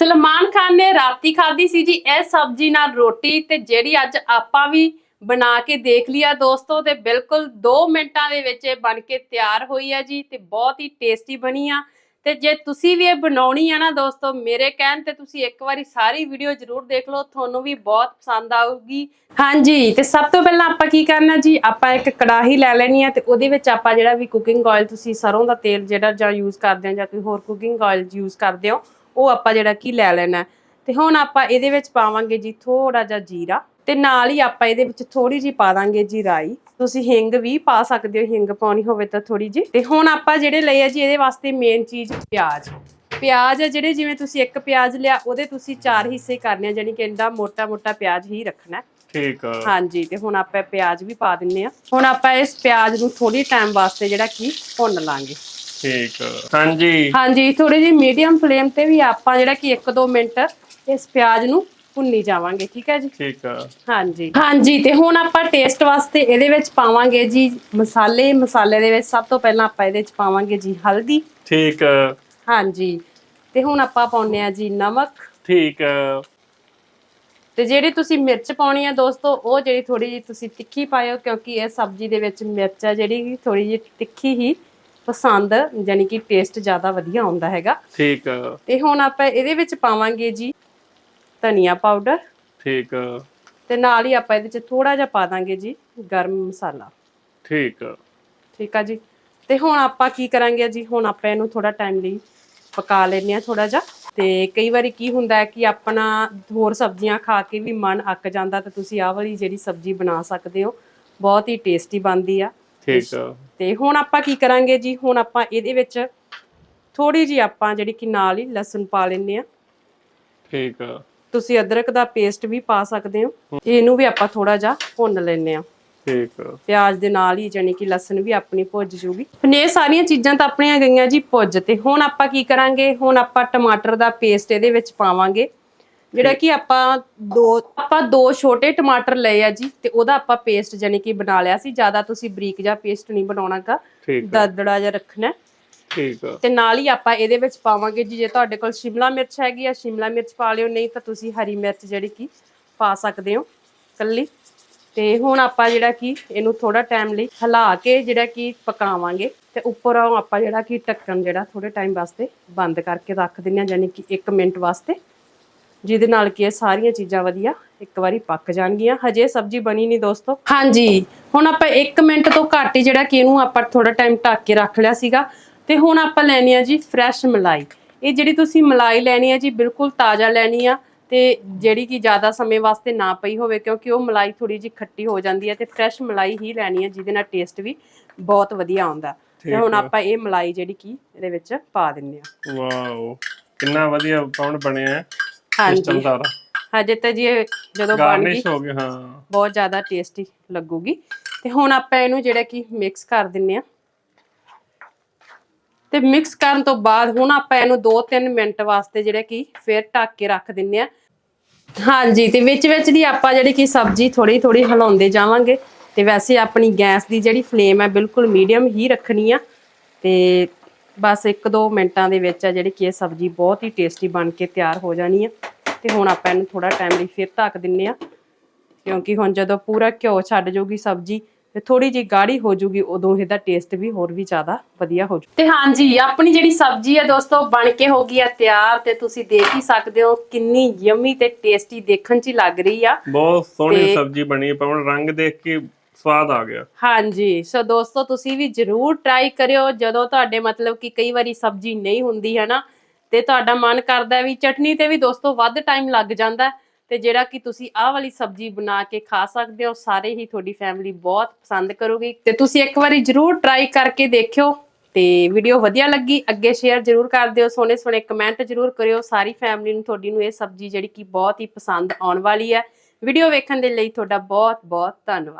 ਸਲਮਾਨ ਖਾਨ ਨੇ ਰਾਤੀ ਖਾਧੀ ਸੀ ਜੀ ਇਹ ਸਬਜ਼ੀ ਨਾਲ ਰੋਟੀ ਤੇ ਜਿਹੜੀ ਅੱਜ ਆਪਾਂ ਵੀ ਬਣਾ ਕੇ ਦੇਖ ਲਿਆ ਦੋਸਤੋ ਤੇ ਬਿਲਕੁਲ 2 ਮਿੰਟਾਂ ਦੇ ਵਿੱਚ ਇਹ ਬਣ ਕੇ ਤਿਆਰ ਹੋਈ ਆ ਜੀ ਤੇ ਬਹੁਤ ਹੀ ਟੇਸਟੀ ਬਣੀ ਆ। ਤੇ ਜੇ ਤੁਸੀਂ ਵੀ ਇਹ ਬਣਾਉਣੀ ਆ ਨਾ ਦੋਸਤੋ, ਮੇਰੇ ਕਹਿਣ ਤੇ ਤੁਸੀਂ ਇੱਕ ਵਾਰੀ ਸਾਰੀ ਵੀਡੀਓ ਜ਼ਰੂਰ ਦੇਖ ਲਓ, ਤੁਹਾਨੂੰ ਵੀ ਬਹੁਤ ਪਸੰਦ ਆਊਗੀ। ਹਾਂਜੀ, ਤੇ ਸਭ ਤੋਂ ਪਹਿਲਾਂ ਆਪਾਂ ਕੀ ਕਰਨਾ ਜੀ? ਆਪਾਂ ਇੱਕ ਕੜਾਹੀ ਲੈ ਲੈਣੀ ਆ ਤੇ ਉਹਦੇ ਵਿੱਚ ਆਪਾਂ ਜਿਹੜਾ ਵੀ ਕੁਕਿੰਗ ਆਇਲ ਤੁਸੀਂ ਸਰੋਂ ਦਾ ਤੇਲ ਜਿਹੜਾ ਜਾਂ ਯੂਜ਼ ਕਰਦੇ ਆ ਜਾਂ ਕੋਈ ਹੋਰ ਕੁਕਿੰਗ ਆਇਲ ਯੂਜ਼ ਕਰਦੇ ਹੋ ਉਹ ਆਪਾਂ ਜਿਹੜਾ ਕੀ ਲੈ ਲੈਣਾ ਹੈ। ਤੇ ਹੁਣ ਆਪਾਂ ਇਹਦੇ ਵਿੱਚ ਪਾਵਾਂਗੇ ਜੀ ਥੋੜਾ ਜਿਹਾ ਜੀਰਾ। ਤੇ ਨਾਲ ਹੀ ਆਪਾਂ ਇਹਦੇ ਵਿੱਚ ਥੋੜੀ ਜੀ ਪਾ ਦਾਂਗੇ ਜੀ ਰਾਈ। ਤੁਸੀਂ ਹਿੰਗ ਵੀ ਪਾ ਸਕਦੇ ਹੋ ਹਿੰਗ ਪਾਉਣੀ ਹੋਵੇ ਤਾਂ ਥੋੜੀ ਜੀ ਤੇ ਹੁਣ ਆਪਾਂ ਜਿਹੜੇ ਲਏ ਆ ਜੀ ਇਹਦੇ ਵਾਸਤੇ ਮੇਨ ਚੀਜ਼ ਪਿਆਜ਼। ਪਿਆਜ਼ ਆ ਜਿਹੜੇ ਜਿਵੇਂ ਤੁਸੀਂ ਇੱਕ ਪਿਆਜ਼ ਲਿਆ ਉਹਦੇ ਤੁਸੀਂ ਚਾਰ ਹਿੱਸੇ ਕਰਨੇ ਆ ਜਾਨੀ ਕਿ ਇਹਦਾ ਮੋਟਾ ਮੋਟਾ ਪਿਆਜ਼ ਹੀ ਰੱਖਣਾ ਹੈ। ਠੀਕ ਆ। ਹਾਂਜੀ ਤੇ ਹੁਣ ਆਪਾਂ ਪਿਆਜ਼ ਵੀ ਪਾ ਦਿੰਨੇ ਆ। ਹੁਣ ਆਪਾਂ ਇਸ ਪਿਆਜ਼ ਨੂੰ ਥੋੜੀ ਟਾਈਮ ਵਾਸਤੇ ਜਿਹੜਾ ਕੀ ਭੁੰਨ ਲਾਂਗੇ। ਠੀਕ ਹਾਂਜੀ। ਹਾਂਜੀ ਥੋੜੀ ਜਿਹੀ ਮੀਡੀਅਮ ਫਲੇਮ ਤੇ ਵੀ ਆਪਾਂ ਜਿਹੜਾ ਕਿ 1-2 ਮਿੰਟ ਇਸ ਪਿਆਜ਼ ਨੂੰ ਭੁੰਨੀ ਜਾਵਾਂਗੇ ਠੀਕ ਹੈ ਜੀ? ਠੀਕ ਆ। ਹਾਂਜੀ। ਹਾਂਜੀ ਤੇ ਹੁਣ ਆਪਾਂ ਟੇਸਟ ਵਾਸਤੇ ਇਹਦੇ ਵਿੱਚ ਪਾਵਾਂਗੇ ਜੀ ਮਸਾਲੇ। ਮਸਾਲੇ ਦੇ ਵਿੱਚ ਸਭ ਤੋਂ ਪਹਿਲਾਂ ਆਪਾਂ ਇਹਦੇ ਵਿੱਚ ਪਾਵਾਂਗੇ ਜੀ ਹਲਦੀ। ਠੀਕ ਹਾਂਜੀ। ਤੇ ਹੁਣ ਆਪਾਂ ਪਾਉਨੇ ਆ ਜੀ ਨਮਕ। ਠੀਕ ਤੇ ਜਿਹੜੀ ਤੁਸੀਂ ਮਿਰਚ ਪਾਉਣੀ ਆ ਦੋਸਤੋ ਉਹ ਜਿਹੜੀ ਥੋੜੀ ਜਿਹੀ ਤੁਸੀਂ ਤਿੱਖੀ ਪਾਇਓ ਕਿਉਂਕਿ ਇਹ ਸਬਜ਼ੀ ਦੇ ਵਿੱਚ ਮਿਰਚ ਆ ਜਿਹੜੀ ਥੋੜੀ ਜਿਹੀ ਤਿੱਖੀ ਹੀ ਪਸੰਦ ਯਾਨੀ ਕਿ ਟੇਸਟ ਜ਼ਿਆਦਾ ਵਧੀਆ ਆਉਂਦਾ ਹੈਗਾ। ਠੀਕ। ਤੇ ਹੁਣ ਆਪਾਂ ਇਹਦੇ ਵਿੱਚ ਪਾਵਾਂਗੇ ਜੀ ਧਨੀਆ ਪਾਊਡਰ ਠੀਕ। ਤੇ ਨਾਲ ਹੀ ਆਪਾਂ ਇਹਦੇ ਚ ਥੋੜਾ ਜਿਹਾ ਪਾ ਦਾਂਗੇ ਜੀ ਗਰਮ ਮਸਾਲਾ। ਠੀਕ। ਠੀਕ ਆ ਜੀ। ਤੇ ਹੁਣ ਆਪਾਂ ਕੀ ਕਰਾਂਗੇ ਜੀ? ਹੁਣ ਆਪਾਂ ਇਹਨੂੰ ਥੋੜਾ ਟਾਈਮ ਲਈ ਪਕਾ ਲੈਂਦੇ ਆ ਥੋੜਾ ਜਿਹਾ। ਤੇ ਕਈ ਵਾਰੀ ਕੀ ਹੁੰਦਾ ਹੈ ਕਿ ਆਪਣਾ ਹੋਰ ਸਬਜ਼ੀਆਂ ਖਾ ਕੇ ਵੀ ਮਨ ਅੱਕ ਜਾਂਦਾ ਤਾਂ ਤੁਸੀਂ ਆਹ ਵਾਲੀ ਜਿਹੜੀ ਸਬਜ਼ੀ ਬਣਾ ਸਕਦੇ ਹੋ। ਬਹੁਤ ਹੀ ਟੇਸਟੀ ਬਣਦੀ ਆ। ਠੀਕ। ਤੇ ਹੁਣ ਆਪਾਂ ਕੀ ਕਰਾਂਗੇ ਜੀ? ਹੁਣ ਆਪਾਂ ਇਹਦੇ ਵਿੱਚ ਥੋੜੀ ਜੀ ਆਪਾਂ ਜਿਹੜੀ ਕਿ ਨਾਲ ਹੀ ਲਸਣ ਪਾ ਲੈਂਦੇ ਆ ਠੀਕ ਆ। ਤੁਸੀਂ ਅਦਰਕ ਦਾ ਪੇਸਟ ਵੀ ਪਾ ਸਕਦੇ ਹੋ। ਇਹਨੂੰ ਵੀ ਆਪਾਂ ਥੋੜਾ ਜਿਹਾ ਭੁੰਨ ਲੈਂਦੇ ਆ ਠੀਕ ਆ। ਪਿਆਜ਼ ਦੇ ਨਾਲ ਹੀ ਜਾਨੀ ਕਿ ਲਸਣ ਵੀ ਆਪਣੀ ਭੁੱਜ ਜੂਗੀ। ਹੁਣ ਇਹ ਸਾਰੀਆਂ ਚੀਜ਼ਾਂ ਤਾਂ ਆਪਣੀਆਂ ਗਈਆਂ ਜੀ ਭੁੱਜ ਤੇ। ਹੁਣ ਆਪਾਂ ਕੀ ਕਰਾਂਗੇ? ਹੁਣ ਆਪਾਂ ਟਮਾਟਰ ਦਾ ਪੇਸਟ ਇਹਦੇ ਵਿੱਚ ਪਾਵਾਂਗੇ। ਜਿਹੜਾ ਕਿ ਆਪਾਂ ਦੋ ਆਪਾਂ ਦੋ ਛੋਟੇ ਟਮਾਟਰ ਲਏ ਆ ਜੀ ਤੇ ਉਹਦਾ ਆਪਾਂ ਪੇਸਟ ਜਾਨੀ ਕਿ ਬਣਾ ਲਿਆ ਸੀ। ਜ਼ਿਆਦਾ ਤੁਸੀਂ ਬਰੀਕ ਜਿਹਾ ਪੇਸਟ ਨਹੀਂ ਬਣਾਉਣਾਗਾ ਠੀਕ ਆ। ਦਰਦੜਾ ਜਿਹਾ ਰੱਖਣਾ। ਠੀਕ ਆ। ਤੇ ਨਾਲ ਹੀ ਆਪਾਂ ਇਹਦੇ ਵਿੱਚ ਪਾਵਾਂਗੇ ਜੀ ਜੇ ਤੁਹਾਡੇ ਕੋਲ ਸ਼ਿਮਲਾ ਮਿਰਚ ਹੈਗੀ ਆ ਸ਼ਿਮਲਾ ਮਿਰਚ ਪਾ ਲਿਓ ਨਹੀਂ ਤਾਂ ਤੁਸੀਂ ਹਰੀ ਮਿਰਚ ਜਿਹੜੀ ਕੀ ਪਾ ਸਕਦੇ ਹੋ ਕੱਲੀ ਤੇ ਹੁਣ ਆਪਾਂ ਜਿਹੜਾ ਕੀ ਇਹਨੂੰ ਥੋੜਾ ਟਾਈਮ ਲਈ ਹਿਲਾ ਕੇ ਜਿਹੜਾ ਕੀ ਪਕਾਵਾਂਗੇ। ਤੇ ਉੱਪਰੋਂ ਆਪਾਂ ਜਿਹੜਾ ਕੀ ਢੱਕਣ ਜਿਹੜਾ ਥੋੜੇ ਟਾਈਮ ਵਾਸਤੇ ਬੰਦ ਕਰਕੇ ਰੱਖ ਦਿੰਨੇ ਆ ਯਾਨੀ ਕਿ 1 ਮਿੰਟ ਵਾਸਤੇ। ਜਿਹਦੇ ਨਾਲ ਕਿ ਇਹ ਸਾਰੀਆਂ ਚੀਜ਼ਾਂ ਵਧੀਆ ਇੱਕ ਵਾਰੀ ਪੱਕ ਜਾਣਗੀਆਂ। ਹਜੇ ਸਬਜ਼ੀ ਬਣੀ ਨਹੀਂ ਦੋਸਤੋ। ਹਾਂਜੀ ਹੁਣ ਆਪਾਂ 1 ਮਿੰਟ ਤੋਂ ਘੱਟ ਹੀ ਜਿਹੜਾ ਕਿ ਇਹਨੂੰ ਆਪਾਂ ਥੋੜਾ ਟਾਈਮ ਢੱਕ ਕੇ ਰੱਖ ਲਿਆ ਸੀਗਾ। ਤੇ ਹੁਣ ਆਪਾਂ ਲੈਣੀ ਆ ਜੀ ਫਰੈਸ਼ ਮਲਾਈ। ਇਹ ਜਿਹੜੀ ਤੁਸੀਂ ਮਲਾਈ ਲੈਣੀ ਆ ਜੀ ਬਿਲਕੁਲ ਤਾਜ਼ਾ ਲੈਣੀ ਆ ਤੇ ਜਿਹੜੀ ਕਿ ਜ਼ਿਆਦਾ ਸਮੇਂ ਵਾਸਤੇ ਨਾ ਪਈ ਹੋਵੇ ਕਿਉਂਕਿ ਉਹ ਮਲਾਈ ਥੋੜੀ ਜਿਹੀ ਖੱਟੀ ਹੋ ਜਾਂਦੀ ਹੈ ਤੇ ਫਰੈਸ਼ ਮਲਾਈ ਹੀ ਲੈਣੀ ਆ ਜਿਹਦੇ ਨਾਲ ਟੇਸਟ ਵੀ ਬਹੁਤ ਵਧੀਆ ਆਉਂਦਾ। ਤੇ ਹੁਣ ਆਪਾਂ ਇਹ ਮਲਾਈ ਜਿਹੜੀ ਕੀ ਇਹਦੇ ਵਿੱਚ ਪਾ ਦਿੰਨੇ ਆ। ਵਾਓ ਕਿੰਨਾ ਵਧੀਆ ਪਾਉਣ ਬਣਿਆ। ਹੈ ਹਾਂਜੀ। ਸਿਸਟਮ ਸਾਰਾ। ਹਜੇ ਤਾਂ ਜੀ ਇਹ ਜਦੋਂ ਬਣ ਗਈ ਗਾਰਨਿਸ਼ ਹੋ ਗਿਆ ਹਾਂ। ਬਹੁਤ ਜ਼ਿਆਦਾ ਟੇਸਟੀ ਲੱਗੂਗੀ। ਤੇ ਹੁਣ ਆਪਾਂ ਇਹਨੂੰ ਜਿਹੜਾ ਕਿ ਮਿਕਸ ਕਰ ਦਿੰਨੇ ਆ। ਤੇ ਮਿਕਸ ਕਰਨ ਤੋਂ ਬਾਅਦ ਹੁਣ ਆਪਾਂ ਇਹਨੂੰ 2-3 ਮਿੰਟ ਵਾਸਤੇ ਜਿਹੜਾ ਕਿ ਫਿਰ ਢੱਕ ਕੇ ਰੱਖ ਦਿੰਨੇ ਆ। ਹਾਂਜੀ ਤੇ ਵਿੱਚ ਵਿੱਚ ਦੀ ਆਪਾਂ ਜਿਹੜੀ ਕਿ ਸਬਜ਼ੀ ਥੋੜੀ ਥੋੜੀ ਹਿਲਾਉਂਦੇ ਜਾਵਾਂਗੇ। ਤੇ ਵੈਸੇ ਆਪਣੀ ਗੈਸ ਦੀ ਜਿਹੜੀ ਫਲੇਮ ਹੈ ਬਿਲਕੁਲ ਮੀਡੀਅਮ ਹੀ ਰੱਖਣੀ ਆ। ਤੇ ਬਸ 1-2 ਮਿੰਟਾਂ ਦੇ ਵਿੱਚ ਆ ਜਿਹੜੀ ਕਿ ਇਹ ਸਬਜ਼ੀ ਬਹੁਤ ਹੀ ਟੇਸਟੀ ਬਣ ਕੇ ਤਿਆਰ ਹੋ ਜਾਣੀ ਆ। ਤੇ ਹੁਣ ਆਪਾਂ ਇਹਨੂੰ ਥੋੜਾ ਟਾਈਮ ਲਈ ਫਿਰ ਢੱਕ ਦਿੰਨੇ ਆ ਕਿਉਂਕਿ ਹੁਣ ਜਦੋਂ ਪੂਰਾ ਘਿਓ ਛੱਡ ਜਾਊਗੀ ਸਬਜ਼ੀ ਤੇ ਥੋੜੀ ਜਿਹੀ ਗਾੜੀ ਹੋ ਜਾਊਗੀ ਉਦੋਂ ਇਹਦਾ ਟੇਸਟ ਵੀ ਹੋਰ ਵੀ ਜ਼ਿਆਦਾ ਵਧੀਆ ਹੋ ਜਾਊ। ਤੇ ਹਾਂਜੀ ਆਪਣੀ ਜਿਹੜੀ ਸਬਜ਼ੀ ਹੈ ਦੋਸਤੋ ਬਣ ਕੇ ਹੋ ਗਈ ਆ ਤਿਆਰ ਤੇ ਤੁਸੀਂ ਦੇਖ ਹੀ ਸਕਦੇ ਹੋ ਕਿੰਨੀ ਯਮੀ ਤੇ ਟੇਸਟੀ ਦੇਖਣ 'ਚ ਹੀ ਲੱਗ ਰਹੀ ਆ। ਬਹੁਤ ਸੋਹਣੀ ਸਬਜ਼ੀ ਬਣੀ ਹੈ ਪਾਉਣ ਰੰਗ ਦੇਖ ਕੇ ਸਵਾਦ ਆ ਗਿਆ। ਹਾਂਜੀ ਸੋ ਦੋਸਤੋ ਤੁਸੀਂ ਵੀ ਜਰੂਰ ਟਰਾਈ ਕਰਿਓ। ਜਦੋਂ ਤੁਹਾਡੇ ਮਤਲਬ ਕਿ ਕਈ ਵਾਰੀ ਸਬਜ਼ੀ ਨਹੀਂ ਹੁੰਦੀ ਹੈ ਨਾ? ਤੇ ਤੁਹਾਡਾ ਮਨ ਕਰਦਾ ਵੀ ਚਟਨੀ ਤੇ ਵੀ ਦੋਸਤੋ ਵੱਧ ਟਾਈਮ ਲੱਗ ਜਾਂਦਾ ਹੈ ਤੇ ਜਿਹੜਾ ਕਿ ਤੁਸੀਂ ਆਹ ਵਾਲੀ ਸਬਜ਼ੀ ਬਣਾ ਕੇ ਖਾ ਸਕਦੇ ਹੋ, ਸਾਰੇ ਹੀ ਤੁਹਾਡੀ ਫੈਮਿਲੀ ਬਹੁਤ ਪਸੰਦ ਕਰੋਗੀ। ਤੇ ਤੁਸੀਂ ਇੱਕ ਵਾਰੀ ਜਰੂਰ ਟਰਾਈ ਕਰਕੇ ਦੇਖਿਓ ਤੇ ਵੀਡੀਓ ਵਧੀਆ ਲੱਗੀ, ਅੱਗੇ ਸ਼ੇਅਰ ਜਰੂਰ ਕਰ ਦਿਓ ਸੋਹਣੇ ਸੋਹਣੇ ਕਮੈਂਟ ਜਰੂਰ ਕਰਿਓ। ਸਾਰੀ ਫੈਮਿਲੀ ਨੂੰ, ਤੁਹਾਡੀ ਨੂੰ ਇਹ ਸਬਜ਼ੀ ਜਿਹੜੀ ਕਿ ਬਹੁਤ ਹੀ ਪਸੰਦ ਆਉਣ ਵਾਲੀ ਹੈ। ਵੀਡੀਓ ਵੇਖਣ ਦੇ ਲਈ ਤੁਹਾਡਾ ਬਹੁਤ ਬਹੁਤ ਧੰਨਵਾਦ।